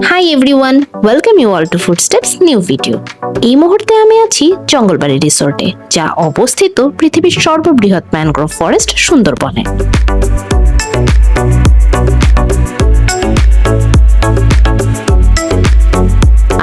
Hi everyone welcome you all to Foodsteps new video এই মুহূর্তে আমি আছি জঙ্গলবাড়ি রিসোর্টে যা অবস্থিত পৃথিবীর সর্ববৃহৎ ম্যানগ্রোভ ফরেস্ট সুন্দরবনে।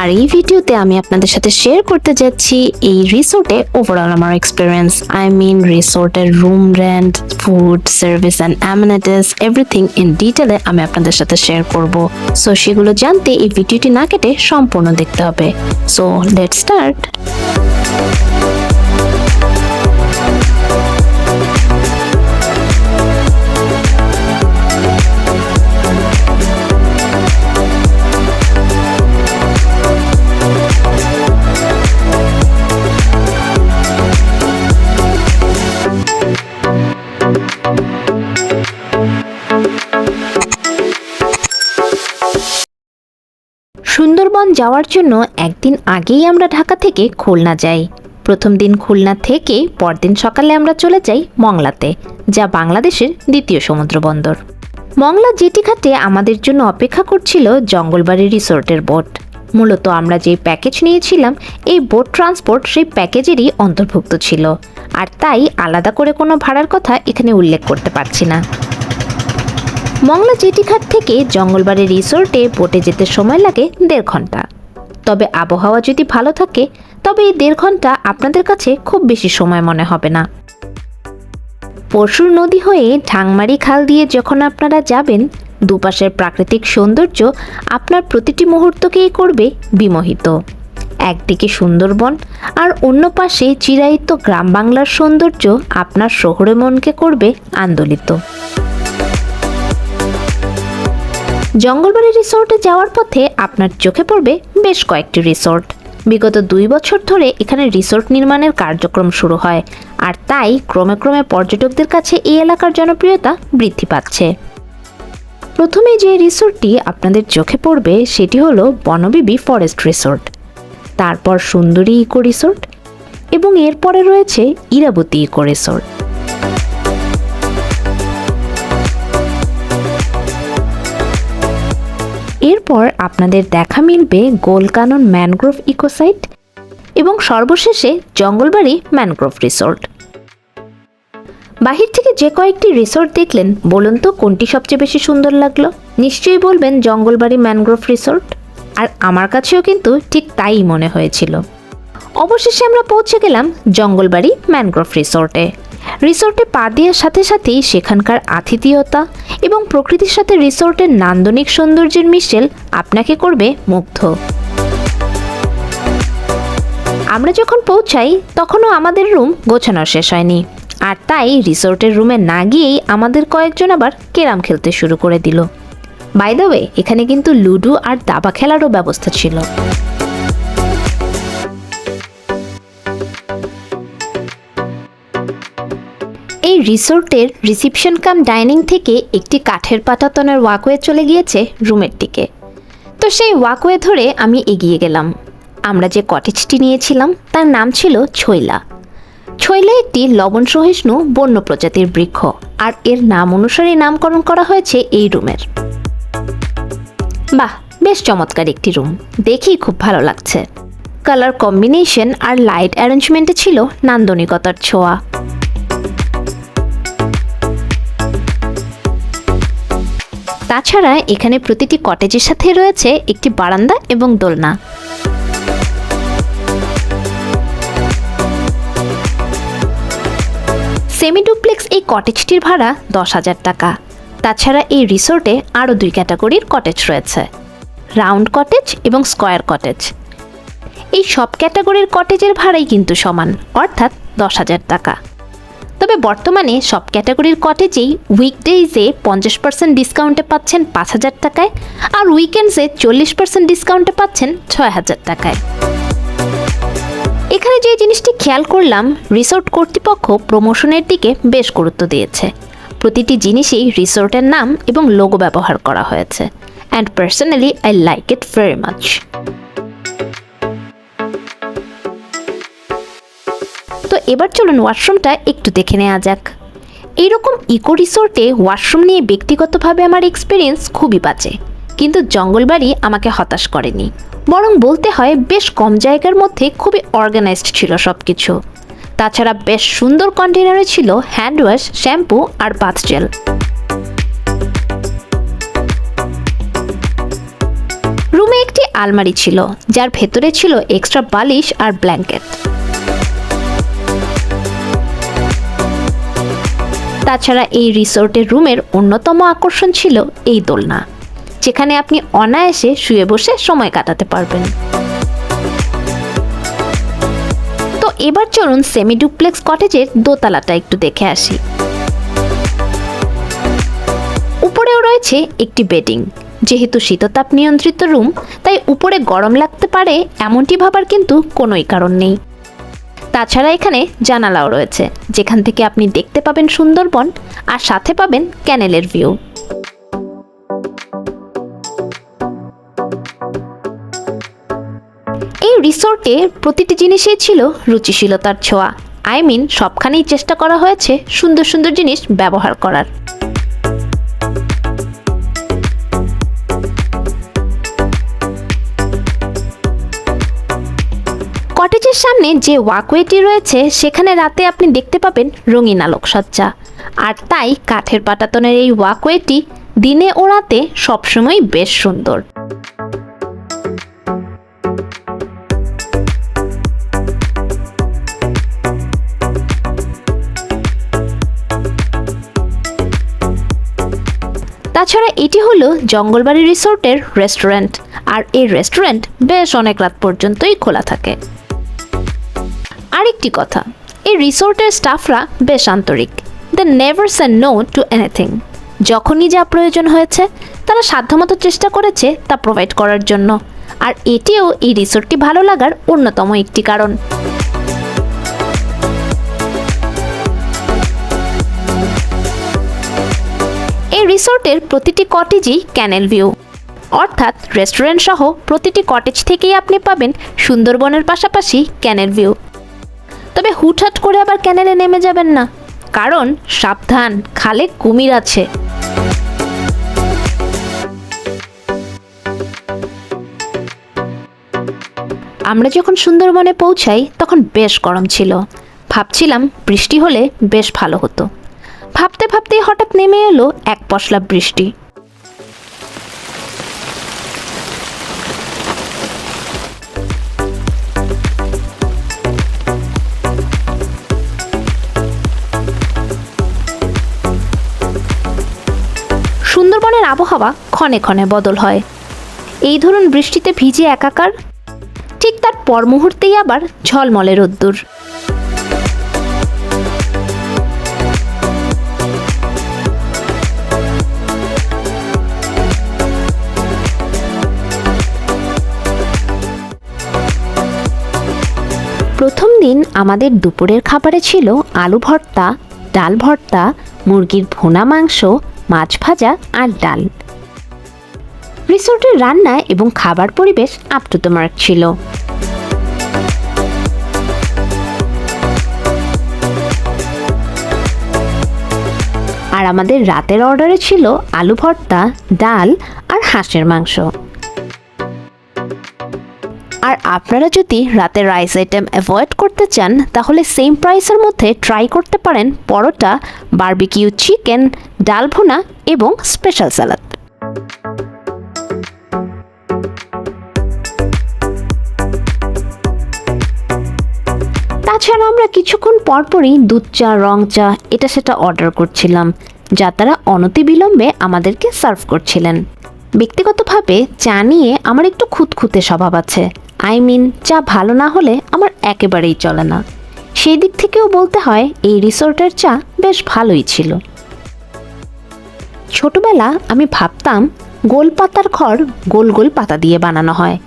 আর এই ভিডিওতে আমি আপনাদের সাথে শেয়ার করতে যাচ্ছি এই রিসোর্টে ওভারঅল আমার এক্সপিরিয়েন্স আই মিন রিসোর্টের room rent food service and amenities everything in ডিটেলে আমি আপনাদের সাথে শেয়ার করব। সো সেগুলো জানতে এই ভিডিওটি না কেটে সম্পূর্ণ দেখতে হবে। সো লেট স্টার্ট যাওয়ার জন্য একদিন আগেই আমরা ঢাকা থেকে খুলনা যাই। প্রথম দিন খুলনা থেকে পরদিন সকালে আমরা চলে যাই মংলাতে, যা বাংলাদেশের দ্বিতীয় সমুদ্র বন্দর মংলা জেটি ঘাটে আমাদের জন্য অপেক্ষা করছিল জঙ্গলবাড়ি রিসোর্টের বোট। মূলত আমরা যে প্যাকেজ নিয়েছিলাম, এই বোট ট্রান্সপোর্ট সেই প্যাকেজেরই অন্তর্ভুক্ত ছিল। আর তাই আলাদা করে কোনো ভাড়ার কথা এখানে উল্লেখ করতে পারছি না। মংলা জেটিঘাট থেকে জঙ্গলবাড়ি রিসোর্টে বোটে যেতে সময় লাগে দেড় ঘণ্টা। তবে আবহাওয়া যদি ভালো থাকে, তবে এই দেড় ঘণ্টা আপনাদের কাছে খুব বেশি সময় মনে হবে না। পরশুর নদী হয়ে ঢাংমারি খাল দিয়ে যখন আপনারা যাবেন, দুপাশের প্রাকৃতিক সৌন্দর্য আপনার প্রতিটি মুহূর্তকেই করবে বিমোহিত। একদিকে সুন্দরবন আর অন্য পাশে চিরায়িত গ্রাম বাংলার সৌন্দর্য আপনার শহরে মনকে করবে আন্দোলিত। জঙ্গলবাড়ি রিসোর্টে যাওয়ার পথে আপনার চোখে পড়বে বেশ কয়েকটি রিসোর্ট বিগত দুই বছর ধরে এখানে রিসোর্ট নির্মাণের কার্যক্রম শুরু হয়, আর তাই ক্রমে ক্রমে পর্যটকদের কাছে এই এলাকার জনপ্রিয়তা বৃদ্ধি পাচ্ছে। প্রথমে যে রিসোর্টটি আপনাদের চোখে পড়বে সেটি হলো বনবিবি ফরেস্ট রিসোর্ট তারপর সুন্দরী ইকো রিসোর্ট এবং এরপরে রয়েছে ইরাবতী ইকো রিসোর্ট এরপর আপনাদের দেখা মিলবে গোলকানন ম্যানগ্রোভ ইকোসাইট এবং সর্বশেষে জঙ্গলবাড়ি ম্যানগ্রোভ রিসোর্ট। বাহির থেকে যে কয়েকটি রিসোর্ট দেখলেন, বলুন তো কোনটি সবচেয়ে বেশি সুন্দর লাগল? নিশ্চয়ই বলবেন জঙ্গলবাড়ি ম্যানগ্রোভ রিসোর্ট, আর আমার কাছেও কিন্তু ঠিক তাই মনে হয়েছিল। অবশেষে আমরা পৌঁছে গেলাম জঙ্গলবাড়ি ম্যানগ্রোভ রিসোর্টে। রিসোর্টে পা দেওয়ার সাথে সাথেই সেখানকার আতিথেয়তা এবং প্রকৃতির সাথে রিসোর্টের নান্দনিক সৌন্দর্যের মিশেল আপনাকে করবে মুগ্ধ। আমরা যখন পৌঁছাই, তখনও আমাদের রুম গোছানো শেষ হয়নি। আর তাই রিসোর্টের রুমে না গিয়েই আমাদের কয়েকজন আবার কেরাম খেলতে শুরু করে দিল। বাই ওয়ে এখানে কিন্তু লুডো আর দাবা খেলারও ব্যবস্থা ছিল। এই রিসোর্টের রিসিপশন কাম ডাইনিং থেকে একটি কাঠের পাটাতনের ওয়াকওয়ে চলে গিয়েছে রুমের দিকে। তো সেই ওয়াকওয়ে ধরে আমি এগিয়ে গেলাম। আমরা যে কটেজটি নিয়েছিলাম, তার নাম ছিল ছৈলা ছৈলা একটি লবণ সহিষ্ণু বন্য প্রজাতির বৃক্ষ, আর এর নাম অনুসারে নামকরণ করা হয়েছে এই রুমের। বাহ, বেশ চমৎকার একটি রুম। দেখেই খুব ভালো লাগছে। কালার কম্বিনেশন আর লাইট অ্যারেঞ্জমেন্টে ছিল নান্দনিকতার ছোঁয়া। তাছাড়া এখানে প্রতিটি কটেজের সাথে রয়েছে একটি বারান্দা এবং দোলনা। সেমি ডুপ্লেক্স এই কটেজটির ভাড়া দশ হাজার টাকা। তাছাড়া এই রিসোর্টে আরও দুই ক্যাটাগরির কটেজ রয়েছে। রাউন্ড কটেজ এবং স্কোয়ার কটেজ। এই সব ক্যাটাগরির কটেজের ভাড়াই কিন্তু সমান, অর্থাৎ দশ হাজার টাকা। তবে বর্তমানে সব ক্যাটাগরির কটেজেই উইকডেইজে পঞ্চাশ পার্সেন্ট ডিসকাউন্টে পাচ্ছেন পাঁচ হাজার টাকায় আর উইকেন্ডসে চল্লিশ পার্সেন্ট ডিসকাউন্টে পাচ্ছেন ছয় হাজার টাকায়। এখানে যে জিনিসটি খেয়াল করলাম, রিসোর্ট কর্তৃপক্ষ প্রমোশনের দিকে বেশ গুরুত্ব দিয়েছে। প্রতিটি জিনিসেই রিসোর্টের নাম এবং লোগো ব্যবহার করা হয়েছে। And personally I like it very much এবার চলুন ওয়াশরুমটা একটু দেখে নেওয়া যাক। এইরকম ইকো রিসোর্টে ওয়াশরুম নিয়ে ব্যক্তিগতভাবে আমার এক্সপিরিয়েন্স খুবই বাজে, কিন্তু জঙ্গলবাড়ি আমাকে হতাশ করেনি। বরং বলতে হয় বেশ কম জায়গার মধ্যে খুবই অর্গানাইজড ছিল সব কিছু তাছাড়া বেশ সুন্দর কন্টেনারে ছিল হ্যান্ড ওয়াশ শ্যাম্পু আর বাথ জেল রুমে একটি আলমারি ছিল, যার ভেতরে ছিল এক্সট্রা বালিশ আর ব্ল্যাঙ্কেট তাছাড়া এই রিসোর্টের রুমের অন্যতম আকর্ষণ ছিল এই দোলনা, যেখানে আপনি অনায়াসে শুয়ে বসে সময় কাটাতে পারবেন। তো এবার চলুন সেমি ডুপ্লেক্স কটেজের দোতলাটা একটু দেখে আসি। উপরেও রয়েছে একটি বেডিং, যেহেতু শীততাপ নিয়ন্ত্রিত রুম, তাই উপরে গরম লাগতে পারে এমনটি ভাবার কিন্তু কোনোই কারণ নেই। তাছাড়া এখানে জানালাও রয়েছে, যেখান থেকে আপনি দেখতে পাবেন সুন্দরবন আর সাথে পাবেন ক্যানেলের ভিউ। এই রিসোর্টে প্রতিটি জিনিসেই ছিল রুচিশীলতার ছোঁয়া। আই মিন সবখানেই চেষ্টা করা হয়েছে সুন্দর সুন্দর জিনিস ব্যবহার করার। কটেজের সামনে যে ওয়াকওয়েটি রয়েছে, সেখানে রাতে আপনি দেখতে পাবেন রঙিন আলোকসজ্জা। আর তাই কাঠের পাটাতনের এই ওয়াকওয়েটি দিনে ও রাতে সবসময় বেশ সুন্দর। তাছাড়া এটি হলো জঙ্গলবাড়ি রিসোর্টের রেস্টুরেন্ট। আর এই রেস্টুরেন্ট বেশ অনেক রাত পর্যন্তই খোলা থাকে। আরেকটি কথা, এই রিসোর্টের স্টাফরা বেশ আন্তরিক। They never say no to anything যখনই যা প্রয়োজন হয়েছে, তারা সাধ্যমতো চেষ্টা করেছে তা প্রোভাইড করার জন্য। আর এটিও এই রিসোর্টটি ভালো লাগার অন্যতম একটি কারণ। এই রিসোর্টের প্রতিটি কটেজই ক্যানেল ভিউ। অর্থাৎ রেস্টুরেন্ট সহ প্রতিটি কটেজ থেকেই আপনি পাবেন সুন্দরবনের পাশাপাশি ক্যানেল ভিউ। তবে হুটহাট করে আবার ক্যানেলে নেমে যাবেন না। কারণ সাবধান, খালে কুমির আছে। আমরা যখন সুন্দরবনে পৌঁছাই, তখন বেশ গরম ছিল। ভাবছিলাম বৃষ্টি হলে বেশ ভালো হতো। ভাবতে ভাবতেই হঠাৎ নেমে এলো এক পশলা বৃষ্টি। আবহাওয়া ক্ষণে ক্ষণে বদল হয়। এই ধরুন বৃষ্টিতে ভিজে একাকার, ঠিক তার পর মুহূর্তেই আবার ঝলমলে রোদ্দুর। প্রথম দিন আমাদের দুপুরের খাবারে ছিল আলু ভর্তা, ডাল ভর্তা, মুরগির ভুনা মাংস মাছ ভাজা আর ডাল। রিসোর্টের রান্না এবং খাবার পরিবেশ আপ টু দ্য মার্ক ছিল। আর আমাদের রাতের অর্ডারে ছিল আলু ভর্তা, ডাল আর হাঁসের মাংস। আর আপনারা যদি রাতে রাইস আইটেম অ্যাভয়েড করতে চান, তাহলে সেম প্রাইসের মধ্যে ট্রাই করতে পারেন পরোটা বারবিকিউ চিকেন ডাল ভুনা এবং স্পেশাল স্যালাড তাছাড়া আমরা কিছুক্ষণ পরপরই দুধ চা, রং চা, এটা সেটা অর্ডার করছিলাম, যা তারা অনতিবিলম্বে আমাদেরকে সার্ভ করছিলেন। ব্যক্তিগতভাবে চা নিয়ে আমার একটু খুঁতখুঁতে স্বভাব আছে। আই মিন চা ভালো না হলে আমার একেবারেই চলে না। সেই দিক থেকেও বলতে হয়, এই রিসোর্টের চা বেশ ভালোই ছিল। ছোটবেলা আমি ভাবতাম, গোল পাতার খড় গোল গোল পাতা দিয়ে বানানো হয়।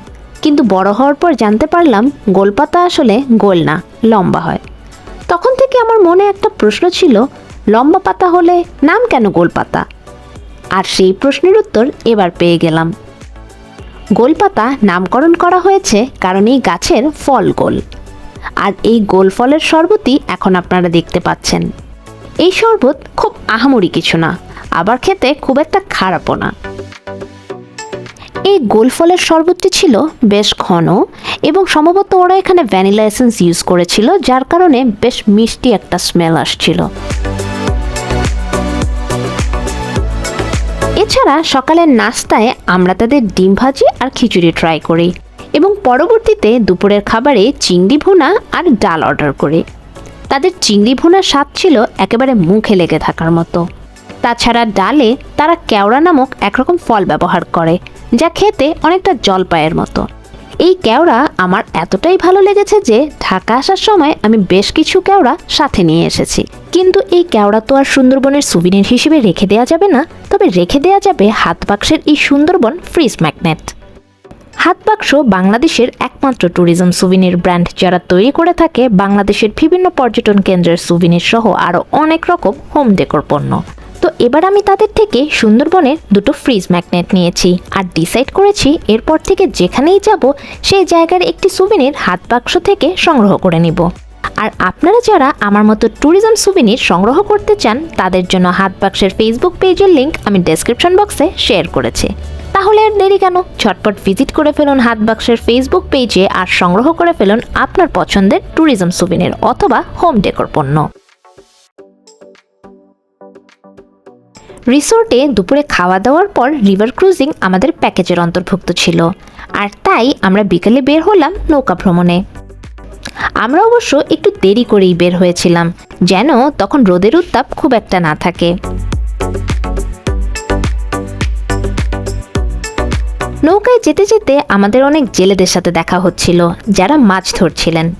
কিন্তু বড় হওয়ার পর জানতে পারলাম, গোল পাতা আসলে গোল না, লম্বা হয়। তখন থেকে আমার মনে একটা প্রশ্ন ছিল, লম্বা পাতা হলে নাম কেন গোল পাতা? আর সেই প্রশ্নের উত্তর এবার পেয়ে গেলাম। গোলপাতা নামকরণ করা হয়েছে কারণ এই গাছের ফল গোল। আর এই গোল ফলের শরবতই এখন আপনারা দেখতে পাচ্ছেন। এই শরবত খুব আহামরি কিছু না, আবার খেতে খুব একটা খারাপও না। এই গোল ফলের শরবতটি ছিল বেশ ঘন এবং সম্ভবত ওরা এখানে ভ্যানিলা এসেন্স ইউজ করেছিল, যার কারণে বেশ মিষ্টি একটা স্মেল আসছিল। এছাড়া সকালের নাস্তায় আমরা তাদের ডিম ভাজি আর খিচুড়ি ট্রাই করি এবং পরবর্তীতে দুপুরের খাবারে চিংড়ি ভুনা আর ডাল অর্ডার করি। তাদের চিংড়ি ভুনার স্বাদ ছিল একেবারে মুখে লেগে থাকার মতো। তাছাড়া ডালে তারা কেওড়া নামক একরকম ফল ব্যবহার করে, যা খেতে অনেকটা জলপায়ের মতো। এই কেওড়া আমার এতটাই ভালো লেগেছে যে ঢাকা আসার সময় আমি বেশ কিছু কেওড়া সাথে নিয়ে এসেছি। কিন্তু এই কেওড়া তো আর সুন্দরবনের সুবিনির হিসেবে রেখে দেওয়া যাবে না, তবে রেখে দেওয়া যাবে হাত বাক্সের এই সুন্দরবন ফ্রিজ ম্যাগনেট হাত বাক্স বাংলাদেশের একমাত্র ট্যুরিজম সুভিনির ব্র্যান্ড যারা তৈরি করে থাকে, বাংলাদেশের বিভিন্ন পর্যটন কেন্দ্রের সুভিনির সহ আরও অনেক রকম হোম ডেকোর পণ্য। তো এবার আমি তাদের থেকে সুন্দরবনের দুটো ফ্রিজ ম্যাগনেট নিয়েছি আর ডিসাইড করেছি এরপর থেকে যেখানেই যাব সেই জায়গার একটি সুবিনের হাত বাক্স থেকে সংগ্রহ করে নিব। আর আপনারা যারা আমার মতো ট্যুরিজম সুভিনির সংগ্রহ করতে চান, তাদের জন্য হাত বাক্সের ফেসবুক পেজের লিঙ্ক আমি ডেসক্রিপশন বক্সে শেয়ার করেছি। তাহলে আর দেরি কেন? ঝটপট ভিজিট করে ফেলুন হাত বাক্সের ফেসবুক পেজে আর সংগ্রহ করে ফেলুন আপনার পছন্দের ট্যুরিজম সুবিনের অথবা হোম ডেকোর পণ্য। রিসোর্টে দুপুরে খাওয়া দাওয়ার পর রিভার ক্রুজিং আমাদের প্যাকেজের অন্তর্ভুক্ত ছিল। আর তাই আমরা বিকেলে বের হলাম নৌকা ভ্রমণে। আমরা অবশ্য একটু দেরি করেই বের হয়েছিলাম, যেন তখন রোদের উত্তাপ খুব একটা না থাকে। নৌকায় যেতে যেতে আমাদের অনেক জেলেদের সাথে দেখা হচ্ছিল, যারা মাছ ধরছিলেন।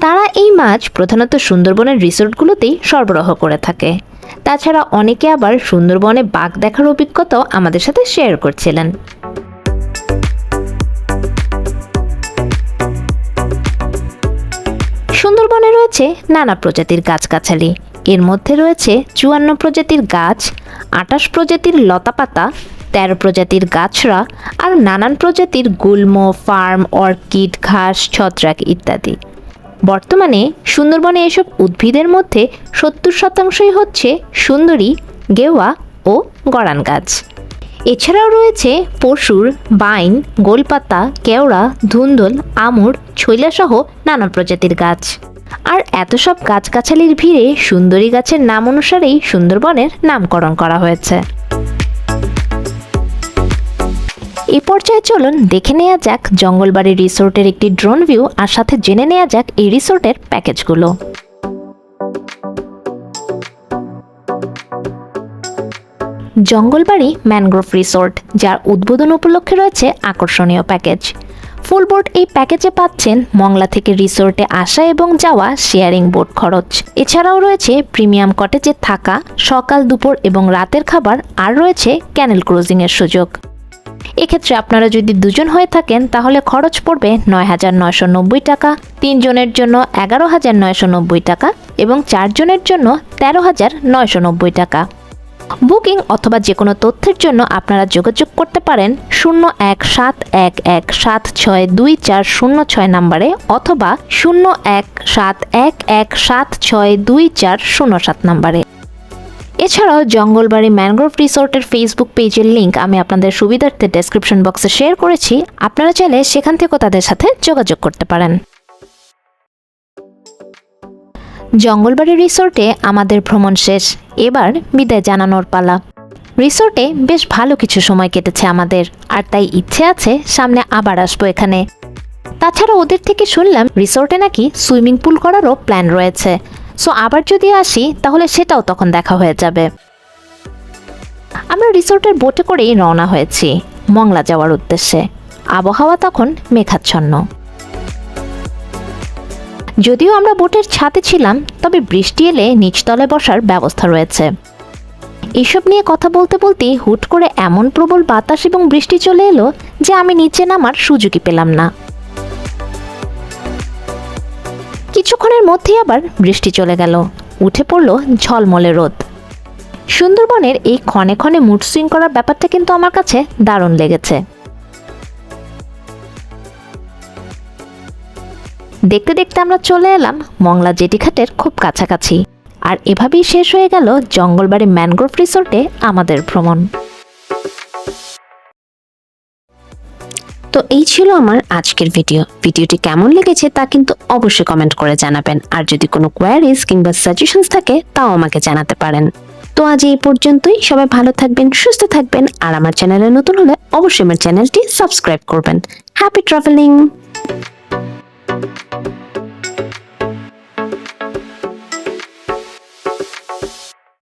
তারা এই মাছ প্রধানত সুন্দরবনের রিসোর্টগুলোতেই সরবরাহ করে থাকে। তাছাড়া অনেকে আবার সুন্দরবনে বাঘ দেখার অভিজ্ঞতাও আমাদের সাথে শেয়ার করছিলেন। সুন্দরবনে রয়েছে নানা প্রজাতির গাছগাছালি। এর মধ্যে রয়েছে চুয়ান্ন প্রজাতির গাছ আটাশ প্রজাতির লতাপাতা, তেরো প্রজাতির গাছরা আর নানান প্রজাতির গুল্ম, ফার্ম, অর্কিড, ঘাস, ছত্রাক ইত্যাদি। বর্তমানে সুন্দরবনে এসব উদ্ভিদের মধ্যে সত্তর শতাংশই হচ্ছে সুন্দরী, গেওয়া ও গড়ান গাছ। এছাড়াও রয়েছে পশুর বাইন, গোলপাতা, কেওড়া, ধুন্দল, আমুর ছৈলাসহ নানা প্রজাতির গাছ। আর এত সব গাছগাছালির ভিড়ে সুন্দরী গাছের নাম অনুসারেই সুন্দরবনের নামকরণ করা হয়েছে। এ পর্যায়ে চলুন দেখে নেওয়া যাক জঙ্গলবাড়ি রিসোর্টের একটি ড্রোন ভিউ আর সাথে জেনে নেওয়া যাক এই রিসোর্টের প্যাকেজগুলো। জঙ্গলবাড়ি ম্যানগ্রোভ রিসোর্ট, যার উদ্বোধন উপলক্ষে রয়েছে আকর্ষণীয় প্যাকেজ। ফুলবোর্ড এই প্যাকেজে পাচ্ছেন মংলা থেকে রিসোর্টে আসা এবং যাওয়া শেয়ারিং বোর্ড খরচ। এছাড়াও রয়েছে প্রিমিয়াম কটেজে থাকা, সকাল, দুপুর এবং রাতের খাবার, আর রয়েছে ক্যানেল ক্রুজিংয়ের সুযোগ। এক্ষেত্রে আপনারা যদি দুজন হয়ে থাকেন, তাহলে খরচ পড়বে নয় হাজার নয়শো নব্বই টাকা। তিনজনের জন্য এগারো হাজার নয়শো নব্বই টাকা এবং চারজনের জন্য তেরো হাজার নয়শো নব্বই টাকা। বুকিং অথবা যে কোনো তথ্যের জন্য আপনারা যোগাযোগ করতে পারেন শূন্য এক সাত এক এক সাত ছয় দুই চার শূন্য ছয় নাম্বারে অথবা শূন্য এক সাত এক এক সাত ছয় দুই চার শূন্য সাত নাম্বারে। এছাড়াও জঙ্গলবাড়ি ম্যানগ্রোভ রিসোর্টের ফেসবুক পেজের লিংক আমি আপনাদের সুবিধার্থে ডেসক্রিপশন বক্সে শেয়ার করেছি। আপনারা চাইলে সেখান থেকেও তাদের সাথে যোগাযোগ করতে পারেন। জঙ্গলবাড়ি রিসোর্টে আমাদের ভ্রমণ শেষ। এবার বিদায় জানানোর পালা। রিসোর্টে বেশ ভালো কিছু সময় কেটেছে আমাদের, আর তাই ইচ্ছে আছে সামনে আবার আসব এখানে। তাছাড়া ওদের থেকে শুনলাম রিসোর্টে নাকি সুইমিং পুল করারও প্ল্যান রয়েছে। সো আবার যদি আসি, তাহলে সেটাও তখন দেখা হয়ে যাবে। আমরা রিসোর্টের বোটে করেই রওনা হয়েছি, মংলা যাওয়ার উদ্দেশ্যে। আবহাওয়া তখন মেঘাচ্ছন্ন। যদিও আমরা বোটের ছাদে ছিলাম, তবে বৃষ্টি এলে নিচতলে বসার ব্যবস্থা রয়েছে। এসব নিয়ে কথা বলতে বলতে হুট করে এমন প্রবল বাতাস এবং বৃষ্টি চলে এলো যে আমি নিচে নামার সুযোগই পেলাম না। কিছুক্ষণের মধ্যেই আবার বৃষ্টি চলে গেল। উঠে পড়ল ঝলমলে রোদ। সুন্দরবনের এই ক্ষণে ক্ষণে মুড সুইং করার ব্যাপারটা কিন্তু আমার কাছে দারুণ লেগেছে। দেখতে দেখতে আমরা চলে এলাম মংলা জেটিঘাটের খুব কাছাকাছি। আর এভাবেই শেষ হয়ে গেল জঙ্গলবাড়ি ম্যানগ্রোভ রিসোর্টে আমাদের ভ্রমণ। তো এই ছিল আমার আজকের ভিডিও। ভিডিওটি কেমন লেগেছে তা কিন্তু অবশ্যই কমেন্ট করে জানাবেন। আর যদি কোনো কোয়ারিজ কিংবা সাজেশনস থাকে, তাও আমাকে জানাতে পারেন। তো আজ এই পর্যন্তই। সবাই ভালো থাকবেন, সুস্থ থাকবেন। আর আমার চ্যানেলে নতুন হলে অবশ্যই আমার চ্যানেলটি সাবস্ক্রাইব করবেন। Happy travelling